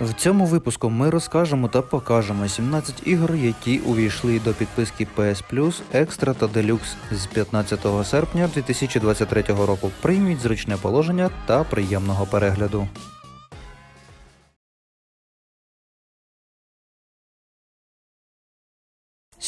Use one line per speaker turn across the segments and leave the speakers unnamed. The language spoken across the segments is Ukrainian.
В цьому випуску ми розкажемо та покажемо 17 ігор, які увійшли до підписки PS Plus, Extra та Deluxe з 15 серпня 2023 року. Прийміть зручне положення та приємного перегляду.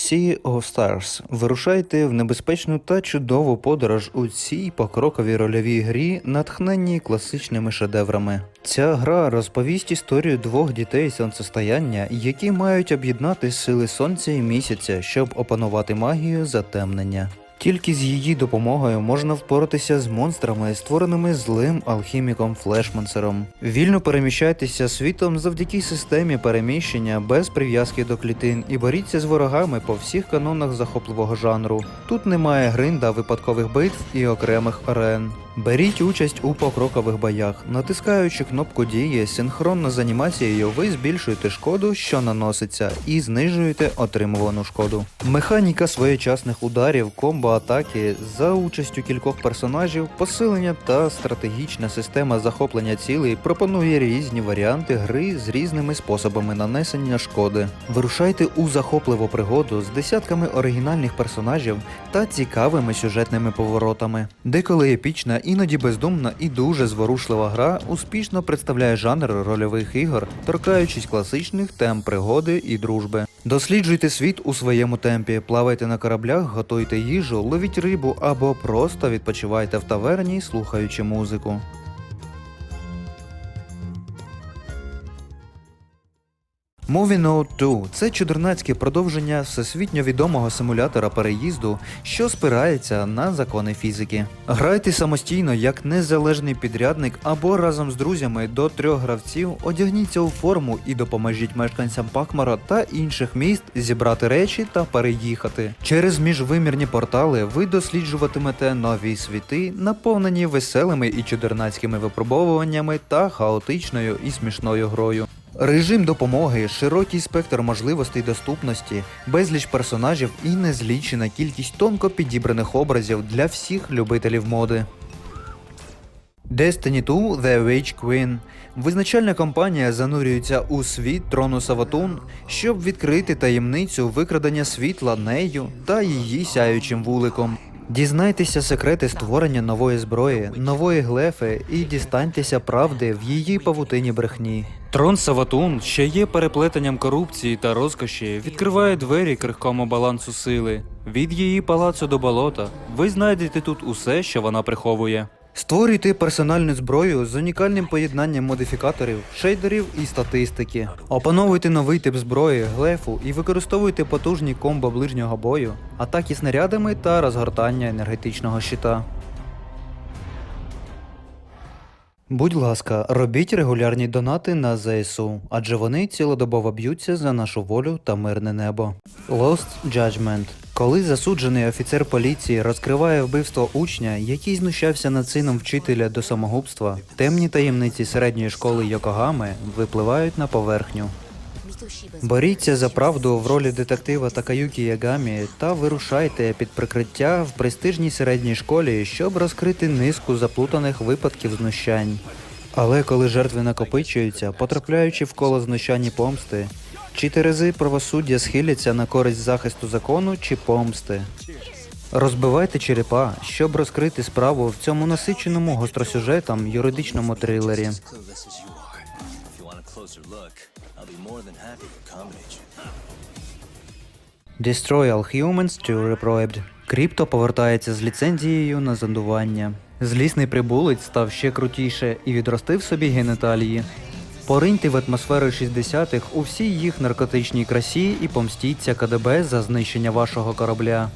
Sea of Stars. Вирушайте в небезпечну та чудову подорож у цій покроковій рольовій грі, натхненній класичними шедеврами. Ця гра розповість історію двох дітей сонцестояння, які мають об'єднати сили сонця і місяця, щоб опанувати магію затемнення. Тільки з її допомогою можна впоратися з монстрами, створеними злим алхіміком Флешмансером. Вільно переміщайтеся світом завдяки системі переміщення без прив'язки до клітин і боріться з ворогами по всіх канонах захопливого жанру. Тут немає гринда, випадкових битв і окремих арен. Беріть участь у покрокових боях, натискаючи кнопку дії синхронно з анімацією, ви збільшуєте шкоду, що наноситься, і знижуєте отримувану шкоду. Механіка своєчасних ударів, комбо атаки за участю кількох персонажів, посилення та стратегічна система захоплення цілей пропонує різні варіанти гри з різними способами нанесення шкоди. Вирушайте у захопливу пригоду з десятками оригінальних персонажів та цікавими сюжетними поворотами. Деколи епічна, іноді бездумна і дуже зворушлива гра успішно представляє жанр рольових ігор, торкаючись класичних тем пригоди і дружби. Досліджуйте світ у своєму темпі, плавайте на кораблях, готуйте їжу, ловіть рибу або просто відпочивайте в таверні, слухаючи музику. Movie Note 2 – це чудернацьке продовження всесвітньо відомого симулятора переїзду, що спирається на закони фізики. Грайте самостійно як незалежний підрядник або разом з друзями до трьох гравців, одягніться у форму і допоможіть мешканцям Пакмара та інших міст зібрати речі та переїхати. Через міжвимірні портали ви досліджуватимете нові світи, наповнені веселими і чудернацькими випробовуваннями та хаотичною і смішною грою. Режим допомоги, широкий спектр можливостей доступності, безліч персонажів і незлічена кількість тонко підібраних образів для всіх любителів моди. Destiny 2 The Witch Queen. Визначальна компанія занурюється у світ трону Саватун, щоб відкрити таємницю викрадення світла нею та її сяючим вуликом. Дізнайтеся секрети створення нової зброї, нової глефи і дістаньтеся правди в її павутині брехні. Трон Саватун, що є переплетенням корупції та розкоші, відкриває двері крихкому балансу сили. Від її палацу до болота. Ви знайдете тут усе, що вона приховує. Створюйте персональну зброю з унікальним поєднанням модифікаторів, шейдерів і статистики. Опановуйте новий тип зброї, глефу і використовуйте потужні комбо ближнього бою, атаки снарядами та розгортання енергетичного щита. Будь ласка, робіть регулярні донати на ЗСУ, адже вони цілодобово б'ються за нашу волю та мирне небо. Lost Judgment. Коли засуджений офіцер поліції розкриває вбивство учня, який знущався над сином вчителя до самогубства, темні таємниці середньої школи Йокогами випливають на поверхню. Боріться за правду в ролі детектива Такаюкі Ягамі та вирушайте під прикриття в престижній середній школі, щоб розкрити низку заплутаних випадків знущань. Але коли жертви накопичуються, потрапляючи в коло знущань і помсти, чи терези правосуддя схиляться на користь захисту закону чи помсти. Розбивайте черепа, щоб розкрити справу в цьому насиченому гостросюжетом юридичному трилері.
Than happy to accommodate you.
Destroy All Humans to Reprobed. Кріпто повертається з ліцензією на зондування. Злісний прибулець став ще крутіше і відростив собі генеталії. Пориньте в атмосферу 60-х у всій їх наркотичній красі і помстіться КДБ за знищення вашого корабля.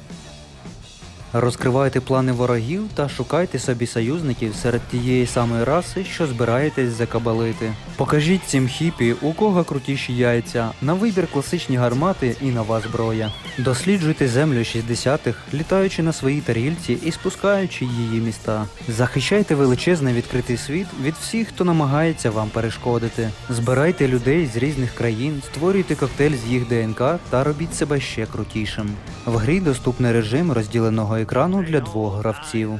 Розкривайте плани ворогів та шукайте собі союзників серед тієї самої раси, що збираєтесь закабалити. Покажіть цим хіпі, у кого крутіші яйця, на вибір класичні гармати і нова зброя. Досліджуйте землю 60-х, літаючи на своїй тарільці і спускаючи її міста. Захищайте величезний відкритий світ від всіх, хто намагається вам перешкодити. Збирайте людей з різних країн, створюйте коктейль з їх ДНК та робіть себе ще крутішим. В грі доступний режим розділеного екрану для двох гравців.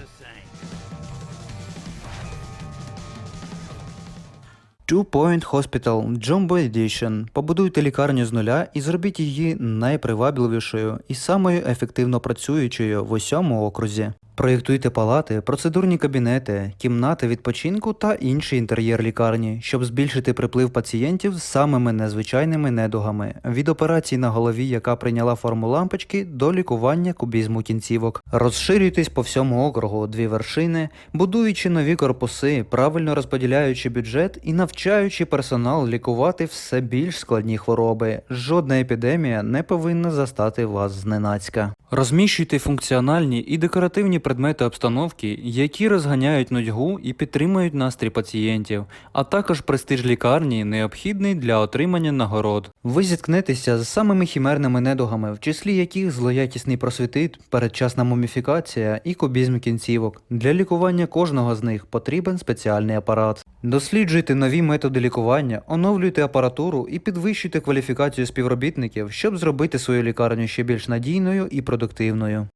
Two Point Hospital Jumbo Edition. Побудуйте лікарню з нуля і зробіть її найпривабливішою і самою ефективно працюючою в усьому окрузі. Проєктуйте палати, процедурні кабінети, кімнати відпочинку та інший інтер'єр лікарні, щоб збільшити приплив пацієнтів з самими незвичайними недугами від операції на голові, яка прийняла форму лампочки, до лікування кубізму кінцівок. Розширюйтесь по всьому округу дві вершини, будуючи нові корпуси, правильно розподіляючи бюджет і навчаючи персонал лікувати все більш складні хвороби. Жодна епідемія не повинна застати вас зненацька. Розміщуйте функціональні і декоративні предмети обстановки, які розганяють нудьгу і підтримують настрій пацієнтів, а також престиж лікарні необхідний для отримання нагород. Ви зіткнетеся з самими хімерними недугами, в числі яких злоякісний просвітит, передчасна муміфікація і кубізм кінцівок. Для лікування кожного з них потрібен спеціальний апарат. Досліджуйте нові методи лікування, оновлюйте апаратуру і підвищуйте кваліфікацію співробітників, щоб зробити свою лікарню ще більш надійною і продуктивною.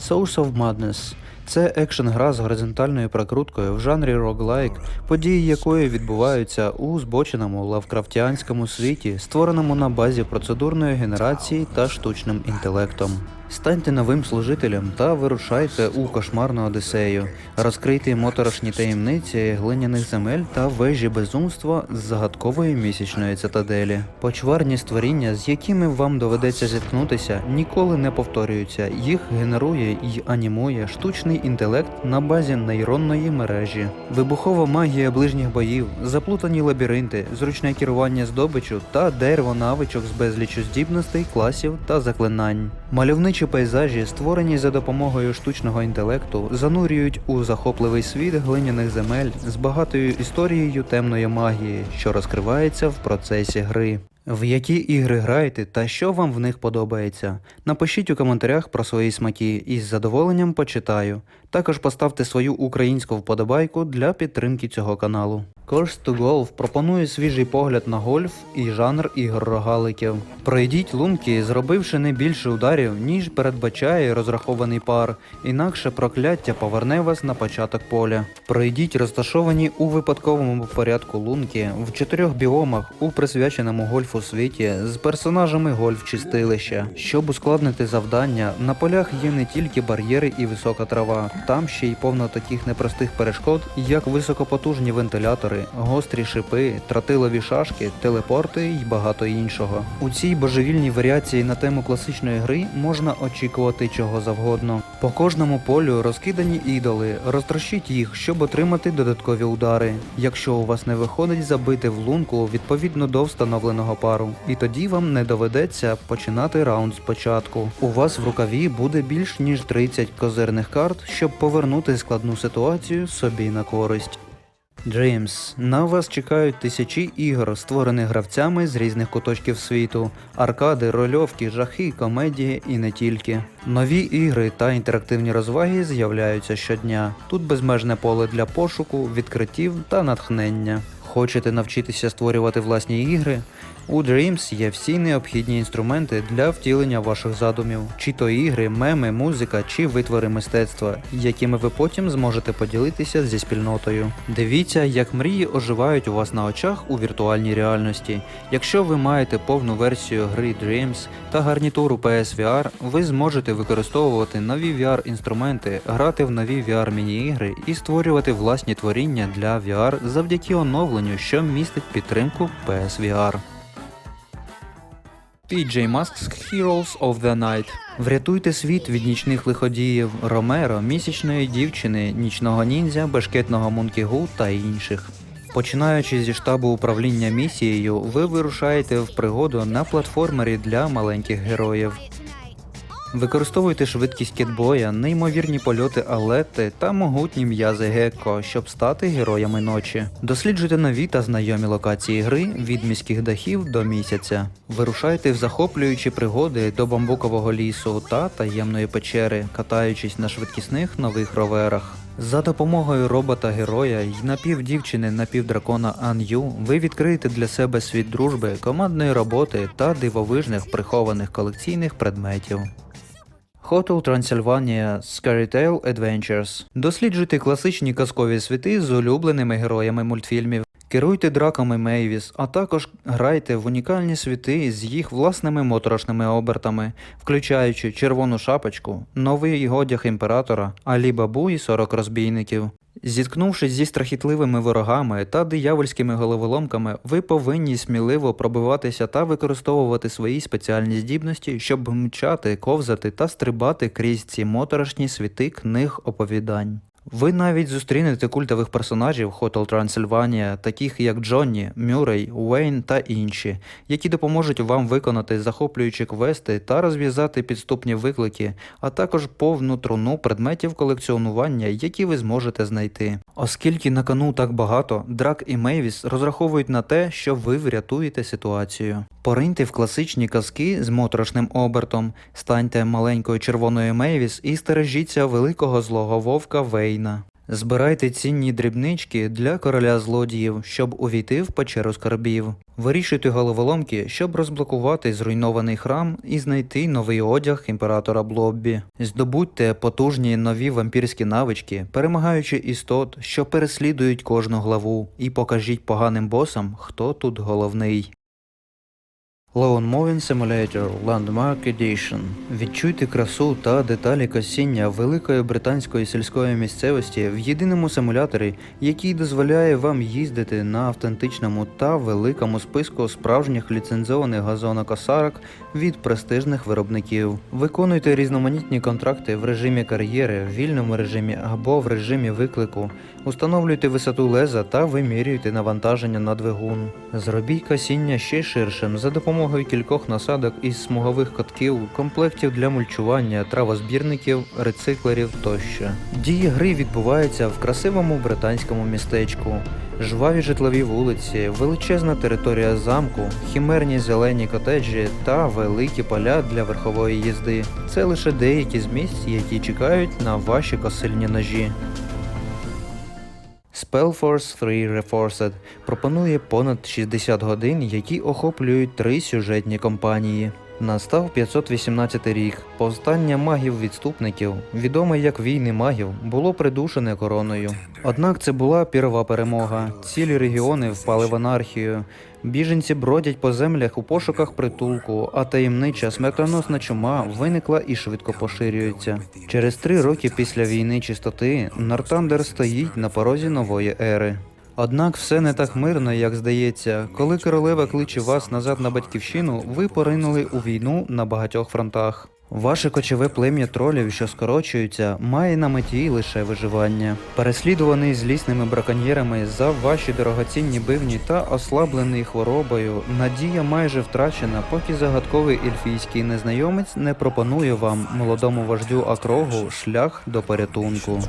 Source of Madness – це екшн-гра з горизонтальною прокруткою в жанрі роглайк, події якої відбуваються у збоченому лавкрафтіанському світі, створеному на базі процедурної генерації та штучним інтелектом. Станьте новим служителем та вирушайте у кошмарну одисею. Розкрийте моторошні таємниці глиняних земель та вежі безумства з загадкової місячної цитаделі. Почварні створіння, з якими вам доведеться зіткнутися, ніколи не повторюються. Їх генерує і анімує штучний інтелект на базі нейронної мережі. Вибухова магія ближніх боїв, заплутані лабіринти, зручне керування здобичу та дерево навичок з безлічу здібностей, класів та заклинань. Мальовничі пейзажі, створені за допомогою штучного інтелекту, занурюють у захопливий світ глиняних земель з багатою історією темної магії, що розкривається в процесі гри. В які ігри граєте та що вам в них подобається? Напишіть у коментарях про свої смаки і з задоволенням почитаю. Також поставте свою українську вподобайку для підтримки цього каналу. Course to Golf пропонує свіжий погляд на гольф і жанр ігор рогаликів. Пройдіть лунки, зробивши не більше ударів, ніж передбачає розрахований пар, інакше прокляття поверне вас на початок поля. Пройдіть розташовані у випадковому порядку лунки в чотирьох біомах у присвяченому гольфу світі з персонажами гольф-чистилища. Щоб ускладнити завдання, на полях є не тільки бар'єри і висока трава, там ще й повно таких непростих перешкод, як високопотужні вентилятори, гострі шипи, тротилові шашки, телепорти і багато іншого. У цій божевільній варіації на тему класичної гри можна очікувати чого завгодно. По кожному полю розкидані ідоли, розтрощіть їх, щоб отримати додаткові удари. Якщо у вас не виходить забити в лунку відповідно до встановленого пару, і тоді вам не доведеться починати раунд спочатку. У вас в рукаві буде більш ніж 30 козирних карт, щоб повернути складну ситуацію собі на користь. Dreams. На вас чекають тисячі ігор, створених гравцями з різних куточків світу, аркади, рольовки, жахи, комедії і не тільки. Нові ігри та інтерактивні розваги з'являються щодня. Тут безмежне поле для пошуку, відкриттів та натхнення. Хочете навчитися створювати власні ігри? У Dreams є всі необхідні інструменти для втілення ваших задумів, чи то ігри, меми, музика чи витвори мистецтва, якими ви потім зможете поділитися зі спільнотою. Дивіться, як мрії оживають у вас на очах у віртуальній реальності. Якщо ви маєте повну версію гри Dreams та гарнітуру PSVR, ви зможете використовувати нові VR-інструменти, грати в нові VR-міні-ігри і створювати власні творіння для VR завдяки оновленню, що містить підтримку PSVR.
PJ Masks Heroes of the Night.
Врятуйте світ від нічних лиходіїв Ромеро, місячної дівчини, нічного ніндзя, бешкетного Мункігу та інших. Починаючи зі штабу управління місією, ви вирушаєте в пригоду на платформері для маленьких героїв. Використовуйте швидкість кетбоя, неймовірні польоти Алети та могутні м'язи Гекко, щоб стати героями ночі. Досліджуйте нові та знайомі локації гри від міських дахів до місяця. Вирушайте в захоплюючі пригоди до бамбукового лісу та таємної печери, катаючись на швидкісних нових роверах. За допомогою робота-героя й напівдівчини напівдракона Ан'ю ви відкриєте для себе світ дружби, командної роботи та дивовижних прихованих колекційних предметів. Hotel Transylvania Scary Tale Adventures. Досліджуйте класичні казкові світи з улюбленими героями мультфільмів. Керуйте драками Мейвіс, а також грайте в унікальні світи з їх власними моторошними обертами, включаючи червону шапочку, новий одяг імператора, Алі Бабу і 40 розбійників. Зіткнувшись зі страхітливими ворогами та диявольськими головоломками, ви повинні сміливо пробиватися та використовувати свої спеціальні здібності, щоб мчати, ковзати та стрибати крізь ці моторошні світи книг оповідань. Ви навіть зустрінете культових персонажів Hotel Transylvania, таких як Джонні, Мюррей, Уейн та інші, які допоможуть вам виконати захоплюючі квести та розв'язати підступні виклики, а також повну труну предметів колекціонування, які ви зможете знайти. Оскільки на кону так багато, Драк і Мейвіс розраховують на те, що ви врятуєте ситуацію. Пориньте в класичні казки з моторошним обертом, станьте маленькою червоною Мейвіс і стережіться великого злого вовка Вейна. Збирайте цінні дрібнички для короля злодіїв, щоб увійти в печеру скарбів. Вирішуйте головоломки, щоб розблокувати зруйнований храм і знайти новий одяг імператора Блоббі. Здобудьте потужні нові вампірські навички, перемагаючи істот, що переслідують кожну главу, і покажіть поганим босам, хто тут головний. Lawn Mowing Simulator Landmark Edition. Відчуйте красу та деталі косіння великої британської сільської місцевості в єдиному симуляторі, який дозволяє вам їздити на автентичному та великому списку справжніх ліцензованих газонокосарок від престижних виробників. Виконуйте різноманітні контракти в режимі кар'єри, в вільному режимі або в режимі виклику. Установлюйте висоту леза та вимірюйте навантаження на двигун. Зробіть косіння ще ширшим за допомогою кількох насадок із смугових котків, комплектів для мульчування, травозбірників, рециклерів тощо. Дії гри відбуваються в красивому британському містечку. Жваві житлові вулиці, величезна територія замку, хімерні зелені котеджі та великі поля для верхової їзди. Це лише деякі з місць, які чекають на ваші косильні ножі. Spellforce 3 Reforced пропонує понад 60 годин, які охоплюють три сюжетні кампанії. Настав 518 рік. Повстання магів-відступників, відоме як війни магів, було придушене короною. Однак це була пірова перемога. Цілі регіони впали в анархію. Біженці бродять по землях у пошуках притулку, а таємнича смертоносна чума виникла і швидко поширюється. Через три роки після війни чистоти Нортандер стоїть на порозі нової ери. Однак все не так мирно, як здається. Коли королева кличе вас назад на батьківщину, ви поринули у війну на багатьох фронтах. Ваше кочове плем'я тролів, що скорочується, має на меті лише виживання. Переслідуваний злісними браконьєрами за ваші дорогоцінні бивні та ослаблений хворобою, надія майже втрачена, поки загадковий ельфійський незнайомець не пропонує вам, молодому вождю Акрогу, шлях до порятунку.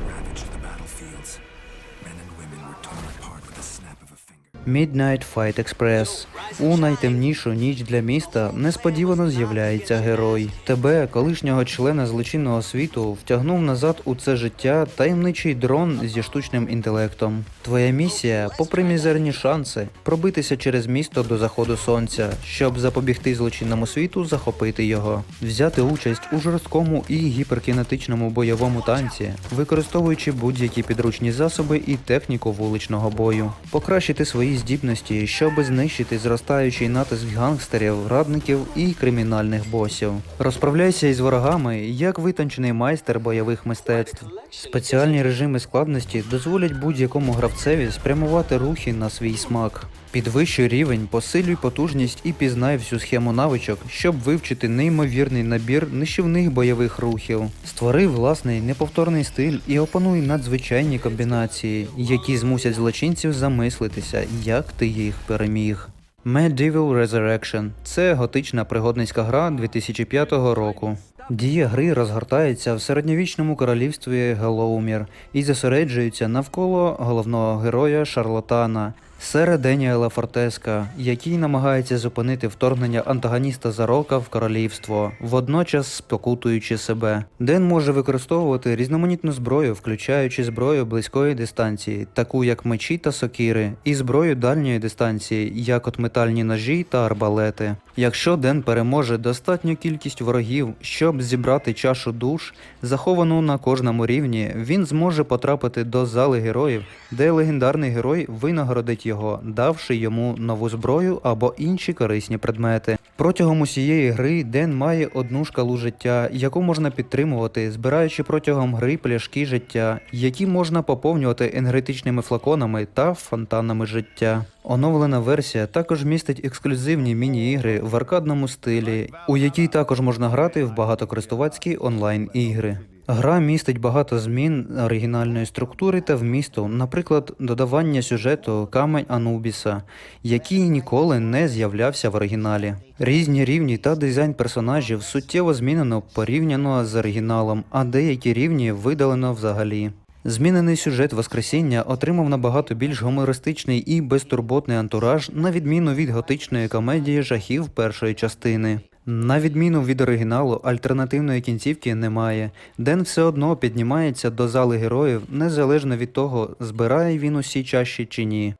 Midnight Fight Express. У найтемнішу ніч для міста несподівано з'являється герой. Тебе, колишнього члена злочинного світу, втягнув назад у це життя таємничий дрон зі штучним інтелектом. Твоя місія, попри мізерні шанси, пробитися через місто до заходу сонця, щоб запобігти злочинному світу, захопити його, взяти участь у жорсткому і гіперкінетичному бойовому танці, використовуючи будь-які підручні засоби і техніку вуличного бою, покращити свої здібності, щоб знищити зростаючий натиск гангстерів, радників і кримінальних босів. Розправляйся із ворогами, як витончений майстер бойових мистецтв. Спеціальні режими складності дозволять будь-якому гравцеві спрямувати рухи на свій смак. Підвищуй рівень, посилюй потужність і пізнай всю схему навичок, щоб вивчити неймовірний набір нищівних бойових рухів. Створи власний неповторний стиль і опануй надзвичайні комбінації, які змусять злочинців замислитися, як ти їх переміг. Medieval Resurrection – це готична пригодницька гра 2005 року. Дія гри розгортається в середньовічному королівстві Гелоумір і зосереджується навколо головного героя Шарлотана, Сера Деніела Фортеска, який намагається зупинити вторгнення антагоніста Зарока в королівство, водночас спокутуючи себе. Ден може використовувати різноманітну зброю, включаючи зброю близької дистанції, таку як мечі та сокири, і зброю дальньої дистанції, як от метальні ножі та арбалети. Якщо Ден переможе достатню кількість ворогів, щоб зібрати чашу душ, заховану на кожному рівні, він зможе потрапити до зали героїв, де легендарний герой винагородить його, давши йому нову зброю або інші корисні предмети. Протягом усієї гри Ден має одну шкалу життя, яку можна підтримувати, збираючи протягом гри пляшки життя, які можна поповнювати енергетичними флаконами та фонтанами життя. Оновлена версія також містить ексклюзивні міні-ігри в аркадному стилі, у якій також можна грати в багатокористувацькі онлайн-ігри. Гра містить багато змін оригінальної структури та вмісту, наприклад, додавання сюжету Камень Анубіса, який ніколи не з'являвся в оригіналі. Різні рівні та дизайн персонажів суттєво змінено порівняно з оригіналом, а деякі рівні видалено взагалі. Змінений сюжет Воскресіння отримав набагато більш гумористичний і безтурботний антураж, на відміну від готичної комедії жахів першої частини. На відміну від оригіналу, альтернативної кінцівки немає. Ден все одно піднімається до зали героїв, незалежно від того, збирає він усі чаші чи ні.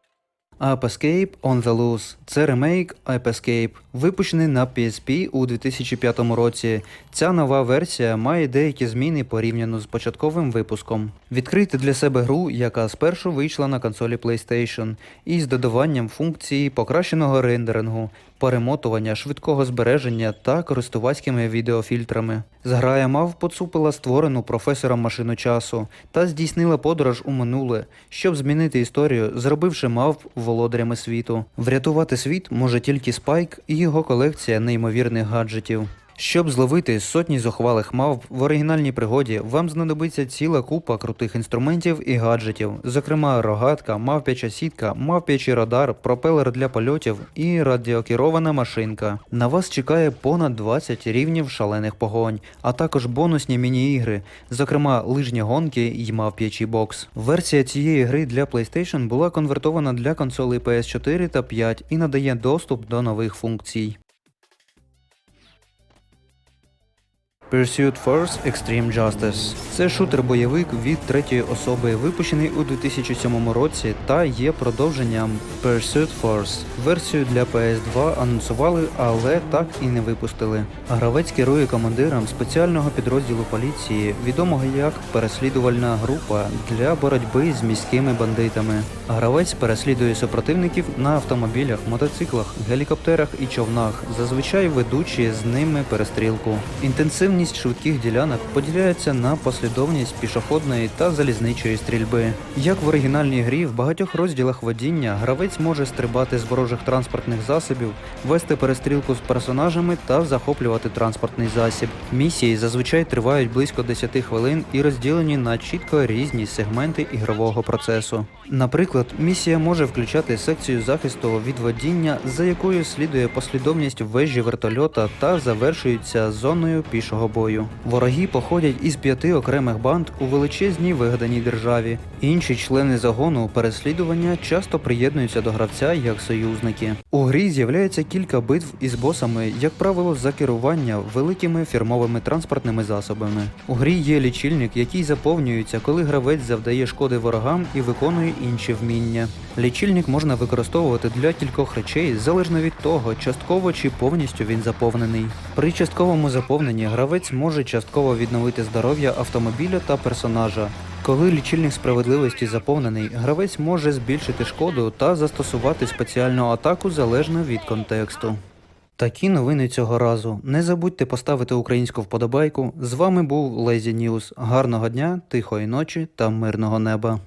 App Escape on the Loose – це ремейк App Escape, випущений на PSP у 2005 році. Ця нова версія має деякі зміни порівняно з початковим випуском. Відкрийте для себе гру, яка спершу вийшла на консолі PlayStation, із додаванням функції покращеного рендерингу, перемотування, швидкого збереження та користувацькими відеофільтрами. Зграя мав поцупила створену професором машину часу та здійснила подорож у минуле, щоб змінити історію, зробивши мавп володарями світу. Врятувати світ може тільки Спайк і його колекція неймовірних гаджетів. Щоб зловити сотні зухвалих мавп в оригінальній пригоді, вам знадобиться ціла купа крутих інструментів і гаджетів, зокрема рогатка, мавпяча сітка, мавпячий радар, пропелер для польотів і радіокерована машинка. На вас чекає понад 20 рівнів шалених погонь, а також бонусні міні-ігри, зокрема лижні гонки і мавп'ячий бокс. Версія цієї гри для PlayStation була конвертована для консолей PS4 та 5 і надає доступ до нових функцій. Pursuit Force Extreme Justice. Це шутер-бойовик від третьої особи, випущений у 2007 році та є продовженням Pursuit Force. Версію для PS2 анонсували, але так і не випустили. Гравець керує командиром спеціального підрозділу поліції, відомого як переслідувальна група для боротьби з міськими бандитами. Гравець переслідує супротивників на автомобілях, мотоциклах, гелікоптерах і човнах, зазвичай ведучи з ними перестрілку. Інтенсивність швидких ділянок поділяється на послідовність пішохідної та залізничої стрільби. Як в оригінальній грі, в багатьох розділах водіння гравець може стрибати з ворожих транспортних засобів, вести перестрілку з персонажами та захоплювати транспортний засіб. Місії зазвичай тривають близько 10 хвилин і розділені на чітко різні сегменти ігрового процесу. Наприклад, місія може включати секцію захисту від водіння, за якою слідує послідовність вежі вертольота та завершується зоною пішого бою. Вороги походять із п'яти окремих банд у величезній вигаданій державі. Інші члени загону переслідування часто приєднуються до гравця як союзники. У грі з'являється кілька битв із босами, як правило, за керування великими фірмовими транспортними засобами. У грі є лічильник, який заповнюється, коли гравець завдає шкоди ворогам і виконує інші вміння. Лічильник можна використовувати для кількох речей залежно від того, частково чи повністю він заповнений. При частковому заповненні гравець може частково відновити здоров'я автомобіля та персонажа. Коли лічильник справедливості заповнений, гравець може збільшити шкоду та застосувати спеціальну атаку залежно від контексту. Такі новини цього разу. Не забудьте поставити українську вподобайку. З вами був Lazy News. Гарного дня, тихої ночі та мирного неба.